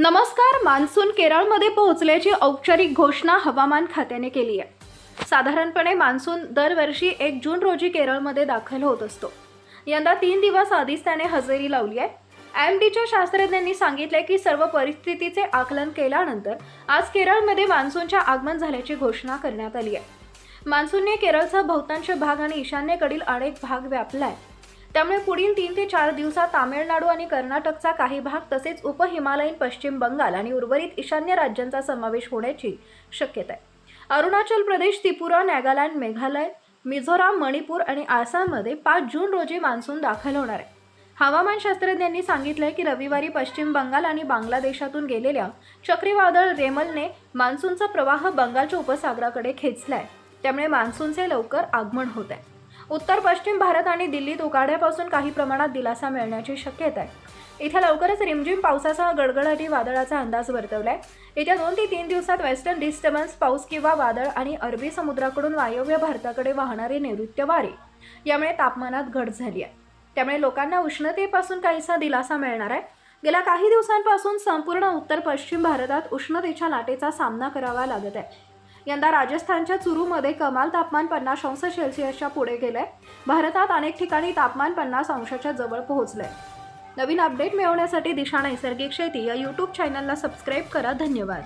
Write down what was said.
नमस्कार मान्सून केरळमध्ये पोहोचल्याची औपचारिक घोषणा हवामान खात्याने केली आहे. साधारणपणे मान्सून दरवर्षी एक जून रोजी केरळमध्ये दाखल होत असतो. यंदा तीन दिवस आधीच त्याने हजेरी लावली आहे. एम डीच्या शास्त्रज्ञांनी सांगितले की सर्व परिस्थितीचे आकलन केल्यानंतर आज केरळमध्ये मान्सूनच्या आगमन झाल्याची घोषणा करण्यात आली आहे. मान्सूनने केरळचा बहुतांश भाग आणि ईशान्येकडील अनेक भाग व्यापला आहे त्यामुळे पुढील तीन ते चार दिवसात तामिळनाडू आणि कर्नाटकचा काही भाग तसेच उपहिमालयीन पश्चिम बंगाल आणि उर्वरित ईशान्य राज्यांचा समावेश होण्याची शक्यता आहे. अरुणाचल प्रदेश त्रिपुरा नागालँड मेघालय मिझोराम मणिपूर आणि आसाममध्ये पाच जून रोजी मान्सून दाखल होणार आहे. हवामान शास्त्रज्ञांनी सांगितलंय की रविवारी पश्चिम बंगाल आणि बांगलादेशातून गेलेल्या चक्रीवादळ रेमलने मान्सूनचा प्रवाह बंगालच्या उपसागराकडे खेचलाय. त्यामुळे मान्सूनचे लवकर आगमन होत आहे. उत्तर पश्चिम भारत आणि दिल्लीत उकाड्यापासून काही प्रमाणात दिलासा मिळण्याची शक्यता आहे. इथे लवकरच रिमझिम पावसाचा गडगडाटी वादळाचा अंदाज वर्तवलाय. येत्या दोन ते तीन दिवसात वेस्टर्न डिस्टर्बन्स पाऊस किंवा वादळ आणि अरबी समुद्राकडून वायव्य भारताकडे वाहणारे नैऋत्य वारे यामुळे तापमानात घट झाली आहे. त्यामुळे लोकांना उष्णतेपासून काहीसा दिलासा मिळणार आहे. गेल्या काही दिवसांपासून संपूर्ण उत्तर पश्चिम भारतात उष्णतेच्या लाटेचा सामना करावा लागत आहे. यंदा राजस्थानच्या चुरूमध्ये कमाल तापमान पन्नास अंश सेल्सिअसच्या पुढे गेलंय. भारतात अनेक ठिकाणी तापमान पन्नास अंशाच्या जवळ पोहोचलंय. नवीन अपडेट मिळवण्यासाठी दिशा नैसर्गिक शेती या यूट्यूब चॅनलला सबस्क्राईब करा. धन्यवाद.